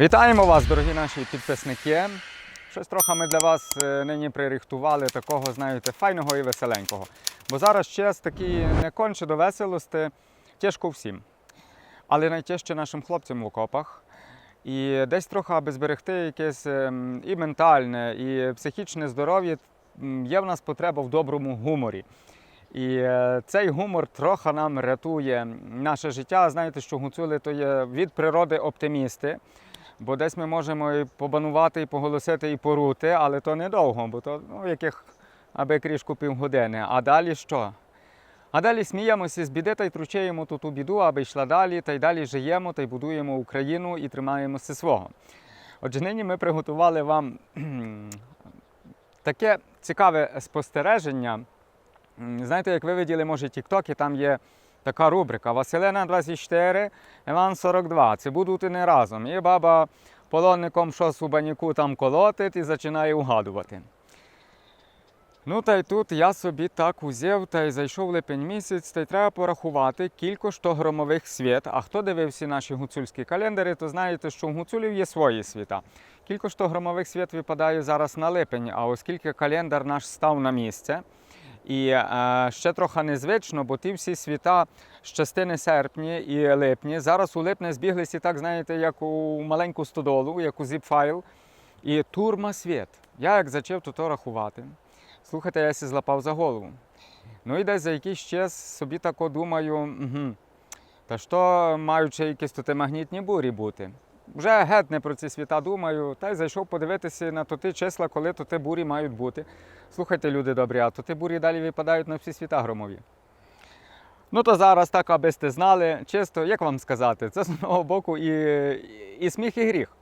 Вітаємо вас, дорогі наші підписники. Щось трохи ми для вас е, нині пририхтували такого, знаєте, файного і веселенького. Бо зараз час такий не конче до веселості, тяжко всім. Але найтяжче нашим хлопцям в окопах. І десь трохи, аби зберегти якесь ем, і ментальне, і психічне здоров'я, є в нас потреба в доброму гуморі. І е, цей гумор трохи нам рятує наше життя. Знаєте, що гуцули то є від природи оптимісти. Бо десь ми можемо і побанувати, і поголосити, і порути, але то недовго, бо то ну, яких аби крішку півгодини. А далі що? А далі сміємося з біди та й тручаємо ту ту біду, аби йшла далі, та й далі живемо, та й будуємо Україну і тримаємося свого. Отже, нині ми приготували вам таке цікаве спостереження. Знаєте, як ви виділи, може, і там є така рубрика Василина 24, Іван 42. Це будуть не разом. І баба полонником щось у баняку там колотить і починає угадувати. Ну та й тут я собі так узяв та й зайшов липень місяць, та й треба порахувати кілько то громових свят. А хто дивився наші гуцульські календари, то знаєте, що у гуцулів є свої свята. Кілько то громових свят випадає зараз на липень, а оскільки календар наш став на місце. І е, ще трохи незвично, бо ті всі світа з частини серпня і липні. Зараз у липні збіглися так, знаєте, як у маленьку стодолу, як у зіп-файл. І турма світ. Я як зачав то рахувати. Слухайте, я сі злапав за голову. Ну і десь за якийсь час собі тако думаю, угу, та що маючи якісь тут магнітні бурі бути. Вже геть не про ці світа думаю, та й зайшов подивитися на то ті числа, коли то ті бурі мають бути. Слухайте, люди добрі, а то ті бурі далі випадають на всі світа громові. Ну то зараз так, аби сте знали, чисто, як вам сказати, це з одного боку і, і, сміх, і гріх.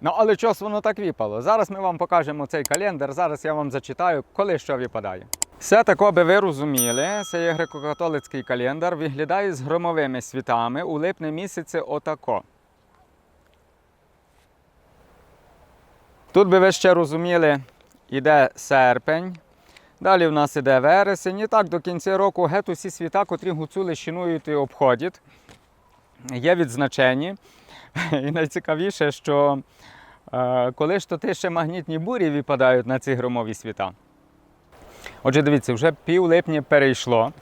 Ну, але чогось воно так випало. Зараз ми вам покажемо цей календар, зараз я вам зачитаю, коли що випадає. Все тако би ви розуміли, це є греко-католицький календар, виглядає з громовими світами у липні місяці отако. Тут би ви ще розуміли, іде серпень, далі в нас іде вересень, і так до кінця року геть усі світа, котрі гуцули шинують і обходять, є відзначені. І найцікавіше, що е, коли ж то ти ще магнітні бурі випадають на ці громові світа. Отже, дивіться, вже пів липня перейшло.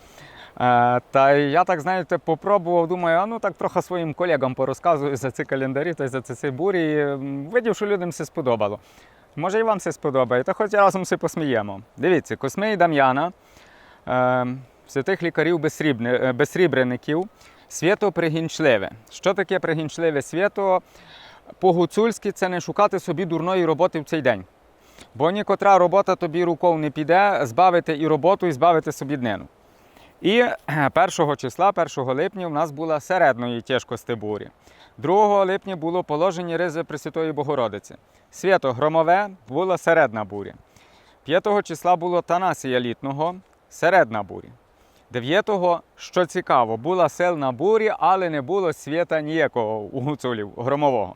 Е, Та я так, знаєте, попробував, думаю, а ну так трохи своїм колегам порозказую за ці календарі та за ці, бурі. І, Видів, що людям все сподобало. Може і вам все сподобає, та хоч разом все посміємо. Дивіться, Космей Дам'яна, е, святих лікарів безсрібни- е, безсрібреників, свято пригінчливе. Що таке пригінчливе свято? По-гуцульськи це не шукати собі дурної роботи в цей день. Бо нікотра робота тобі рукою не піде, збавити і роботу, і збавити собі днину. І 1 числа, 1 липня, у нас була середної тяжкості бурі. 2 липня було положення ризи Пресвятої Богородиці. Свято громове була середна буря. 5 числа було Танасія літного, середна буря. 9-го, що цікаво, була сильна буря, але не було свята ніякого у гуцулів громового.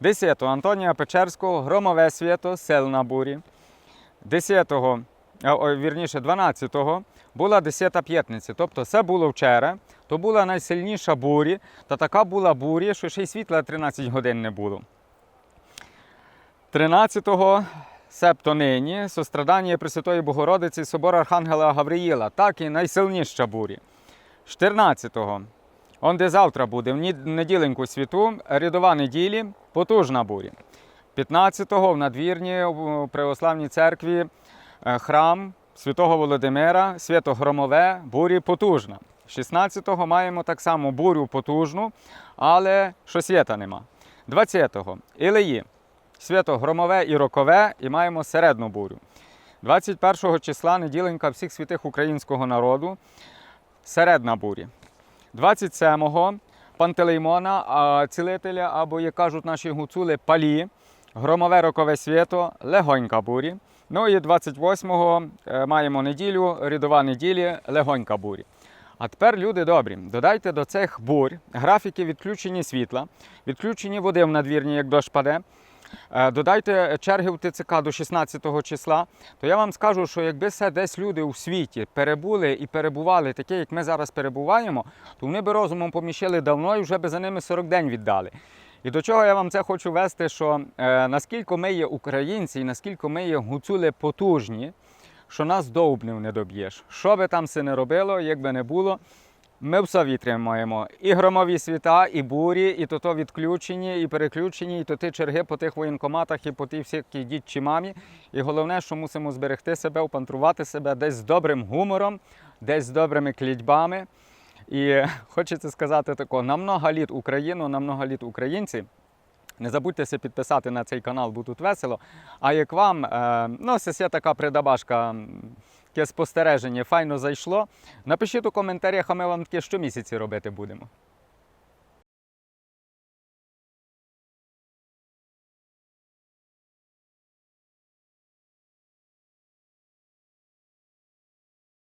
10 Антонія Печерського, громове свято, сильна буря. 10-го, вірніше, 12-го була 10-та п'ятниця. Тобто це було вчора, то була найсильніша буря, та така була буря, що ще й світла 13 годин не було. 13-го Септо нині, сострадання Пресвятої Богородиці, собор Архангела Гавриїла, так і найсильніша буря. 14-го, он де завтра буде, в неділеньку світу, рядова неділі, потужна буря. 15-го в надвірні у Православній церкві е, храм Святого Володимира, свято Громове, бурі потужна. 16-го маємо так само бурю потужну, але що свята нема. 20-го Ілеї, свято Громове і Рокове, і маємо середну бурю. 21 числа неділенька всіх святих українського народу, середна буря. 27-го Пантелеймона, цілителя, або, як кажуть наші гуцули, палі, громове рокове свято, легонька бурі. Ну і 28-го е, маємо неділю, рядова неділі, легонька бурі. А тепер, люди добрі, додайте до цих бурь графіки відключення світла, відключення води в надвірні, як дощ паде. Е, Додайте черги в ТЦК до 16 числа, то я вам скажу, що якби все десь люди у світі перебули і перебували таке, як ми зараз перебуваємо, то вони би розумом поміщили давно і вже би за ними 40 день віддали. І до чого я вам це хочу вести, що е, наскільки ми є українці і наскільки ми є гуцули потужні, що нас довбнів не доб'єш. Що би там все не робило, як би не було, ми все витримаємо. І громові світа, і бурі, і то то відключені, і переключені, і то ті черги по тих воєнкоматах, і по тій всякій дідчі мамі. І головне, що мусимо зберегти себе, опантрувати себе десь з добрим гумором, десь з добрими клітьбами. І хочеться сказати тако: на много літ Україну, на много літ українці. Не забудьтеся підписати на цей канал, бо тут весело. А як вам, е, ну, це є така придабашка, таке спостереження, файно зайшло. Напишіть у коментарях, а ми вам таке щомісяці робити будемо.